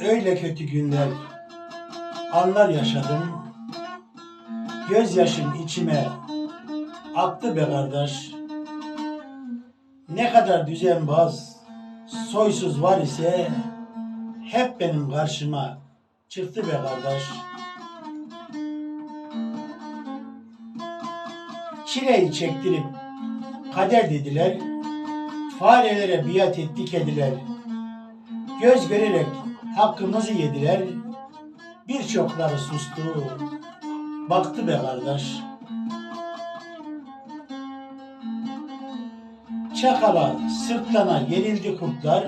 Öyle kötü günler, anlar yaşadım. Gözyaşım içime aktı be kardeş. Ne kadar düzenbaz, soysuz var ise hep benim karşıma çıktı be kardeş. Çileyi çektirip kader dediler, farelere biat ettik ediler. Göz görerek hakkımızı yediler, birçokları sustu, baktı be kardeş. Çakala, sırtlana yenildi kurtlar,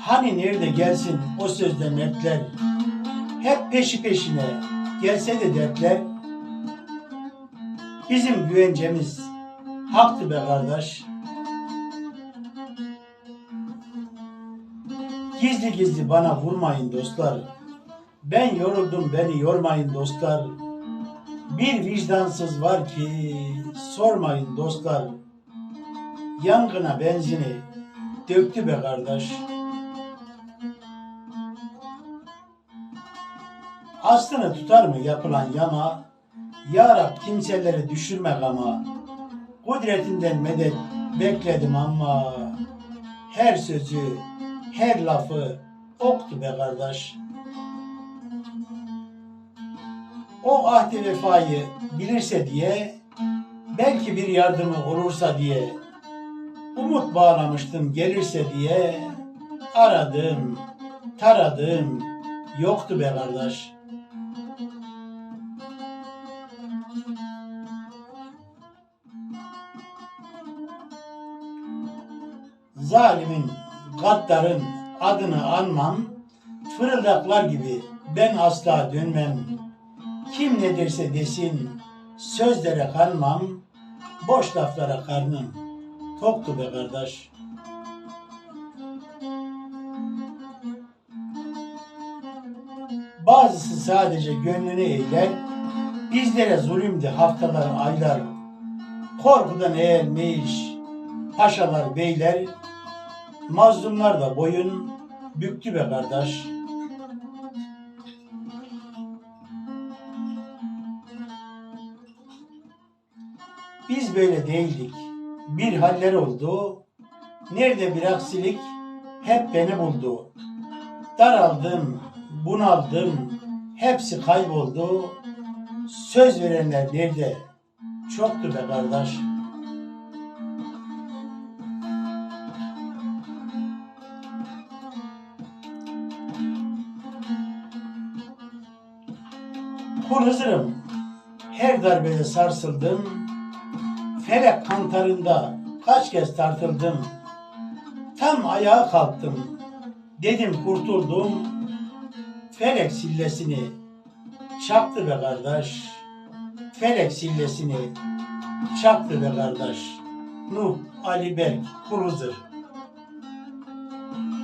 hani nerede gelsin o sözde mertler, hep peşi peşine gelse de dertler, bizim güvencemiz haktı be kardeş. Gizli gizli bana vurmayın dostlar. Ben yoruldum beni yormayın dostlar. Bir vicdansız var ki sormayın dostlar. Yangına benzini döktü be kardeş. Aslını tutar mı yapılan yama? Ya Rab kimseleri düşürme ama. Kudretinden medet bekledim ama her sözü, her lafı oktu be kardeş. O ahdi vefayı bilirse diye, belki bir yardımı olursa diye, umut bağlamıştım gelirse diye, aradım, taradım, yoktu be kardeş. Zalimin, gaddarın adını anmam, fırıldaklar gibi ben asla dönmem. Kim ne derse desin, sözlere kanmam, boş laflara karnım toktu be kardeş. Bazısı sadece gönlünü eğler, bizlere zulümdü haftalar, aylar. Korkudan eğilmiş, paşalar, beyler, mazlumlar da boyun büktü be kardeş. Biz böyle değildik. Bir haller oldu. Nerede bir aksilik hep beni buldu. Daraldım, bunaldım. Hepsi kayboldu. Söz verenler nerede? Çoktu be kardeş. Hızır'ım, her darbede sarsıldım. Felek kantarında kaç kez tartıldım. Tam ayağa kalktım. Dedim kurtuldum. Felek sillesini çaktı be kardeş. Felek sillesini çaktı be kardeş. Nuh Ali Berk Kul Hızır.